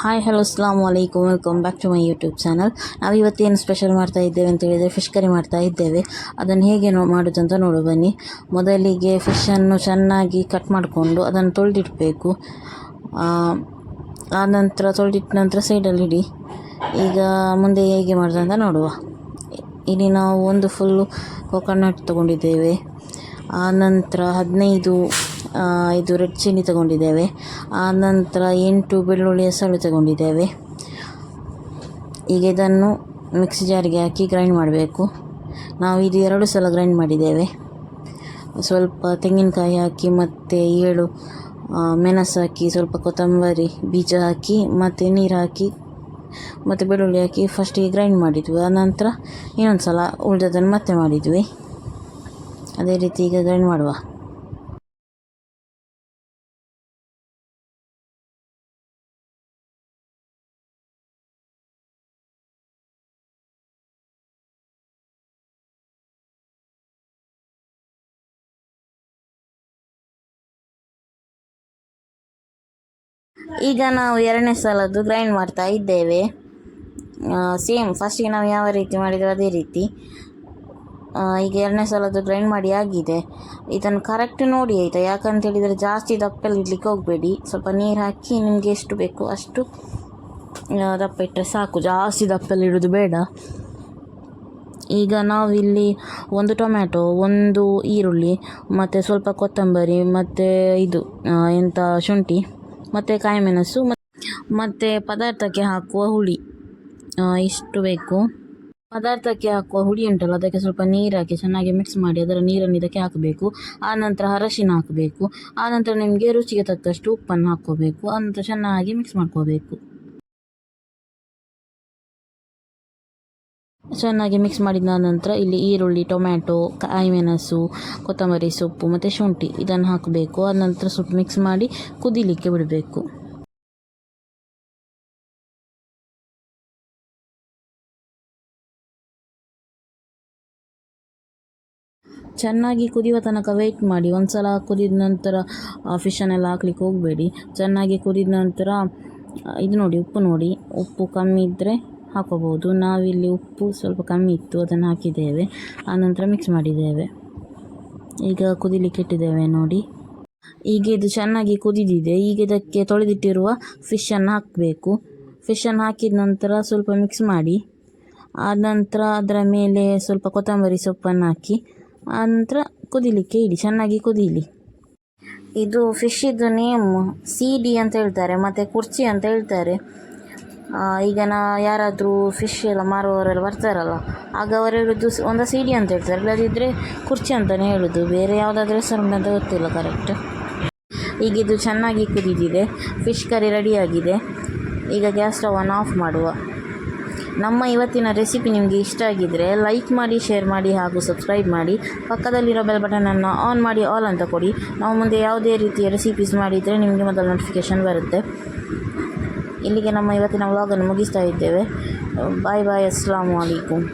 Hi hello ಅಸ್ಲಾಮ್ ವಲೈಕುಮ್ welcome back to my YouTube channel ನಾವು ಇವತ್ತೇನು ಸ್ಪೆಷಲ್ ಮಾಡ್ತಾ ಇದ್ದೇವೆ ಅಂತ ಹೇಳಿದರೆ ಫಿಶ್ ಕರಿ ಮಾಡ್ತಾ ಇದ್ದೇವೆ. ಅದನ್ನು ಹೇಗೆ ನೋ ಮಾಡೋದು ಅಂತ ನೋಡು ಬನ್ನಿ. ಮೊದಲಿಗೆ ಫಿಶನ್ನು ಚೆನ್ನಾಗಿ ಕಟ್ ಮಾಡಿಕೊಂಡು ಅದನ್ನು ತೊಳೆದಿಡಬೇಕು. ಆ ನಂತರ ತೊಳೆದಿಟ್ಟ ನಂತರ ಸೈಡಲ್ಲಿ ಇಡಿ. ಈಗ ಮುಂದೆ ಹೇಗೆ ಮಾಡೋದು ಅಂತ ನೋಡುವ. ಇಲ್ಲಿ ನಾವು ಒಂದು ಫುಲ್ಲು ಕೊಕೊನಟ್ ತೊಗೊಂಡಿದ್ದೇವೆ. ಆ ನಂತರ ಹದಿನೈದು ಇದು ರೆಡ್ ಚಿಲ್ಲಿ ತಗೊಂಡಿದ್ದೇವೆ. ಆ ನಂತರ ಎಂಟು ಬೆಳ್ಳುಳ್ಳಿ ಸಳು ತಗೊಂಡಿದ್ದೇವೆ. ಈಗ ಇದನ್ನು ಮಿಕ್ಸಿ ಜಾರಿಗೆ ಹಾಕಿ ಗ್ರೈಂಡ್ ಮಾಡಬೇಕು. ನಾವು ಇದು ಎರಡು ಸಲ ಗ್ರೈಂಡ್ ಮಾಡಿದ್ದೇವೆ. ಸ್ವಲ್ಪ ತೆಂಗಿನಕಾಯಿ ಹಾಕಿ ಮತ್ತು ಏಳು ಮೆಣಸು ಹಾಕಿ, ಸ್ವಲ್ಪ ಕೊತ್ತಂಬರಿ ಬೀಜ ಹಾಕಿ, ಮತ್ತು ನೀರು ಹಾಕಿ, ಮತ್ತು ಬೆಳ್ಳುಳ್ಳಿ ಹಾಕಿ ಫಸ್ಟಿಗೆ ಗ್ರೈಂಡ್ ಮಾಡಿದ್ವಿ. ಆನಂತರ ಇನ್ನೊಂದು ಸಲ ಉಳಿದದನ್ನು ಮತ್ತೆ ಮಾಡಿದ್ವಿ. ಅದೇ ರೀತಿ ಈಗ ಗ್ರೈಂಡ್ ಮಾಡುವ. ಈಗ ನಾವು ಎರಡನೇ ಸಲದ್ದು ಗ್ರೈಂಡ್ ಮಾಡ್ತಾ ಇದ್ದೇವೆ. ಸೇಮ್ ಫಸ್ಟಿಗೆ ನಾವು ಯಾವ ರೀತಿ ಮಾಡಿದ್ವಿ ಅದೇ ರೀತಿ. ಈಗ ಎರಡನೇ ಸಲದ್ದು ಗ್ರೈಂಡ್ ಮಾಡಿ ಆಗಿದೆ. ಇದನ್ನು ಕರೆಕ್ಟ್ ನೋಡಿ ಆಯಿತಾ? ಯಾಕಂತ ಹೇಳಿದರೆ ಜಾಸ್ತಿ ದಪ್ಪಲ್ಲಿ ಇಡ್ಲಿಕ್ಕೆ ಹೋಗಬೇಡಿ. ಸ್ವಲ್ಪ ನೀರು ಹಾಕಿ ನಿಮಗೆ ಎಷ್ಟು ಬೇಕು ಅಷ್ಟು ದಪ್ಪ ಇಟ್ಟರೆ ಸಾಕು. ಜಾಸ್ತಿ ದಪ್ಪಲ್ಲಿ ಇಡೋದು ಬೇಡ. ಈಗ ನಾವಿಲ್ಲಿ ಒಂದು ಟೊಮ್ಯಾಟೊ, ಒಂದು ಈರುಳ್ಳಿ, ಮತ್ತು ಸ್ವಲ್ಪ ಕೊತ್ತಂಬರಿ, ಮತ್ತು ಇದು ಎಂಥ ಶುಂಠಿ. ಮತ್ತು ಕಾಯಿಮೆಣಸು ಮತ್ತು ಪದಾರ್ಥಕ್ಕೆ ಹಾಕುವ ಹುಳಿ. ಇಷ್ಟು ಬೇಕು. ಪದಾರ್ಥಕ್ಕೆ ಹಾಕುವ ಹುಳಿ ಉಂಟಲ್ಲ, ಅದಕ್ಕೆ ಸ್ವಲ್ಪ ನೀರು ಹಾಕಿ ಚೆನ್ನಾಗಿ ಮಿಕ್ಸ್ ಮಾಡಿ, ಅದರ ನೀರನ್ನು ಇದಕ್ಕೆ ಹಾಕಬೇಕು. ಆ ನಂತರ ಅರಶಿನ ಹಾಕಬೇಕು. ಆ ನಂತರ ನಿಮಗೆ ರುಚಿಗೆ ತಕ್ಕಷ್ಟು ಉಪ್ಪನ್ನು ಹಾಕ್ಕೋಬೇಕು. ಆ ನಂತರ ಚೆನ್ನಾಗಿ ಮಿಕ್ಸ್ ಮಾಡ್ಕೋಬೇಕು. ಚೆನ್ನಾಗಿ ಮಿಕ್ಸ್ ಮಾಡಿದ ನಂತರ ಇಲ್ಲಿ ಈರುಳ್ಳಿ, ಟೊಮ್ಯಾಟೊ ಕಾಯಿಮೆಣಸು ಕೊತ್ತಂಬರಿ ಸೊಪ್ಪು ಮತ್ತು ಶುಂಠಿ ಇದನ್ನು ಹಾಕಬೇಕು. ಆ ನಂತರ ಸ್ವಲ್ಪ ಮಿಕ್ಸ್ ಮಾಡಿ ಕುದಿಲಿಕ್ಕೆ ಬಿಡಬೇಕು. ಚೆನ್ನಾಗಿ ಕುದಿಯುವ ತನಕ ವೆಯ್ಟ್ ಮಾಡಿ. ಒಂದು ಸಲ ಕುದಿದ ನಂತರ ಫಿಶನ್ನೆಲ್ಲ ಹಾಕ್ಲಿಕ್ಕೆ ಹೋಗಬೇಡಿ. ಚೆನ್ನಾಗಿ ಕುದಿದ ನಂತರ ಇದು ನೋಡಿ, ಉಪ್ಪು ನೋಡಿ. ಉಪ್ಪು ಕಮ್ಮಿ ಇದ್ದರೆ ಹಾಕೋಬೋದು. ನಾವಿಲ್ಲಿ ಉಪ್ಪು ಸ್ವಲ್ಪ ಕಮ್ಮಿ ಇತ್ತು ಅದನ್ನು ಹಾಕಿದ್ದೇವೆ. ಆನಂತರ ಮಿಕ್ಸ್ ಮಾಡಿದ್ದೇವೆ. ಈಗ ಕುದಿಲಿಕ್ಕೆ ಇಟ್ಟಿದ್ದೇವೆ ನೋಡಿ. ಈಗ ಇದು ಚೆನ್ನಾಗಿ ಕುದಿದಿದೆ. ಈಗ ಇದಕ್ಕೆ ತೊಳೆದಿಟ್ಟಿರುವ ಫಿಶನ್ನು ಹಾಕಬೇಕು. ಫಿಶನ್ನು ಹಾಕಿದ ನಂತರ ಸ್ವಲ್ಪ ಮಿಕ್ಸ್ ಮಾಡಿ. ಆನಂತರ ನಂತರ ಅದರ ಮೇಲೆ ಸ್ವಲ್ಪ ಕೊತ್ತಂಬರಿ ಸೊಪ್ಪನ್ನು ಹಾಕಿ ಆನಂತರ ಕುದಿಲಿಕ್ಕೆ ಇಡಿ. ಚೆನ್ನಾಗಿ ಕುದಿಲಿ. ಇದು ಫಿಶ್ಶಿದ್ದು ನೇಮ್ ಸಿ ಡಿ ಅಂತ ಹೇಳ್ತಾರೆ. ಮತ್ತು ಕುರ್ಚಿ ಅಂತ ಹೇಳ್ತಾರೆ. ಈಗ ನಾ ಯಾರಾದರೂ ಫಿಶ್ ಎಲ್ಲ ಮಾರುವವರೆಲ್ಲ ಬರ್ತಾರಲ್ಲ, ಆಗ ಅವರು ಒಂದು ಸೀಡಿ ಅಂತ ಹೇಳ್ತಾರೆ ಇಲ್ಲದಿದ್ದರೆ ಕುರ್ಚಿ ಅಂತಲೇ ಹೇಳೋದು, ಬೇರೆ ಯಾವುದಾದ್ರೂ ಹೆಸರು ಅಂತ ಗೊತ್ತಿಲ್ಲ ಕರೆಕ್ಟ್ ಈಗ ಇದು ಚೆನ್ನಾಗಿ ಕುದಿದಿದೆ ಫಿಶ್ ಕರಿ ರೆಡಿಯಾಗಿದೆ ಈಗ ಗ್ಯಾಸ್ ಸ್ಟವನ್ನು ಆಫ್ ಮಾಡುವ. ನಮ್ಮ ಇವತ್ತಿನ ರೆಸಿಪಿ ನಿಮಗೆ ಇಷ್ಟ ಆಗಿದ್ದರೆ ಲೈಕ್ ಮಾಡಿ ಶೇರ್ ಮಾಡಿ ಹಾಗೂ ಸಬ್ಸ್ಕ್ರೈಬ್ ಮಾಡಿ, ಪಕ್ಕದಲ್ಲಿರೋ ಬೆಲ್ ಬಟನನ್ನು ಆನ್ ಮಾಡಿ ಆಲ್ ಅಂತ ಕೊಡಿ. ನಾವು ಮುಂದೆ ಯಾವುದೇ ರೀತಿಯ ರೆಸಿಪೀಸ್ ಮಾಡಿದರೆ ನಿಮಗೆ ಮೊದಲು ನೋಟಿಫಿಕೇಷನ್ ಬರುತ್ತೆ. ಇಲ್ಲಿಗೆ ನಮ್ಮ ಇವತ್ತಿನ ವ್ಲಾಗನ್ನು ಮುಗಿಸ್ತಾ ಇದ್ದೇವೆ. ಬಾಯ್ ಬಾಯ್ ಅಸ್ಸಲಾಮು ಅಲೈಕುಮ್.